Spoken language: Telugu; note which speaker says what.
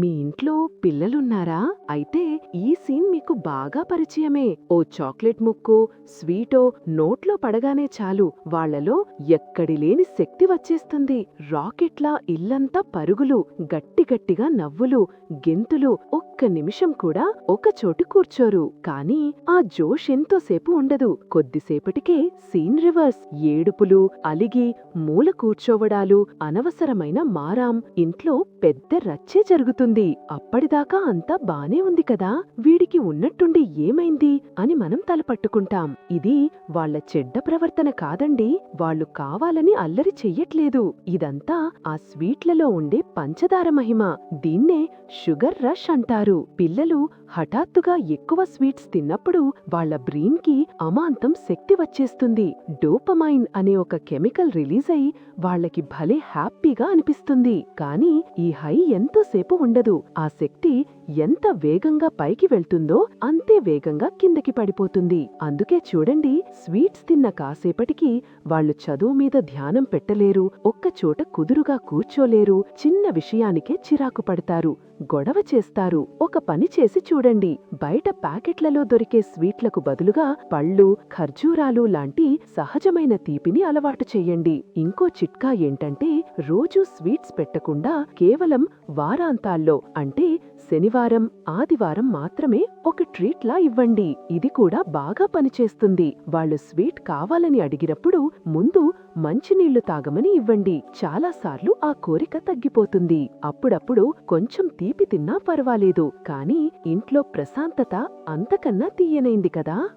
Speaker 1: మీ ఇంట్లో పిల్లలున్నారా? అయితే ఈ సీన్ మీకు బాగా పరిచయమే. ఓ చాక్లెట్ ముక్కో స్వీటో నోట్లో పడగానే చాలు. వాళ్ళలో ఎక్కడి లేని శక్తి వచ్చేస్తుంది. రాకెట్లా ఇల్లంతా పరుగులు గట్టిగట్టిగా నవ్వులు గెంతులు ఒక్క నిమిషం కూడా ఒక చోటు కూర్చోరు. కానీ ఆ జోష్ ఎంతోసేపు ఉండదు. కొద్దిసేపటికే సీన్ రివర్స్. ఏడుపులు అలిగి మూల కూర్చోవడాలు అనవసరమైన మారాం ఇంట్లో పెద్ద రచ్చే జరుగుతుంది. అప్పటిదాకా అంతా బానే ఉంది కదా? వీడికి ఉన్నట్టుండి ఏమైంది? అని మనం తలపట్టుకుంటాం. ఇది వాళ్ళ చెడ్డ ప్రవర్తన కాదండి. వాళ్ళు కావాలని అల్లరి చెయ్యట్లేదు. ఇదంతా ఆ స్వీట్లలో ఉండే పంచదార మహిమ. దీన్నే షుగర్ రష్ అంటారు. పిల్లలు హఠాత్తుగా ఎక్కువ స్వీట్స్ తిన్నప్పుడు వాళ్ళ బ్రెయిన్కి అమాంతం శక్తి వచ్చేస్తుంది. డోపమైన్ అనే ఒక కెమికల్ రిలీజ్ అయి వాళ్ళకి భలే హ్యాపీగా అనిపిస్తుంది. కానీ ఈ హై ఎంతోసేపు ఉండదు. ఆ శక్తి ఎంత వేగంగా పైకి వెళ్తుందో అంతే వేగంగా కిందకి పడిపోతుంది. అందుకే చూడండి స్వీట్స్ తిన్న కాసేపటికి వాళ్ళు చదువు మీద ధ్యానం పెట్టలేరు ఒక్కచోట కుదురుగా కూర్చోలేరు చిన్న విషయానికే చిరాకు పడతారు గొడవ చేస్తారు ఒక పని చేసి చూడండి బయట ప్యాకెట్లలో దొరికే స్వీట్లకు బదులుగా పళ్ళు ఖర్జూరాలు లాంటి సహజమైన తీపిని అలవాటు చేయండి. ఇంకో చిట్కా ఏంటంటే రోజూ స్వీట్స్ పెట్టకుండా కేవలం వారాంతాల్లో అంటే శనివారం ఆదివారం మాత్రమే ఒక ట్రీట్లా ఇవ్వండి. ఇది కూడా బాగా పనిచేస్తుంది. వాళ్ళు స్వీట్ కావాలని అడిగినప్పుడు ముందు మంచినీళ్ళు తాగమని ఇవ్వండి. చాలాసార్లు ఆ కోరిక తగ్గిపోతుంది. అప్పుడప్పుడు కొంచెం తీపి తిన్నా పర్వాలేదు. కానీ ఇంట్లో ప్రశాంతత అంతకన్నా తీయనైంది కదా.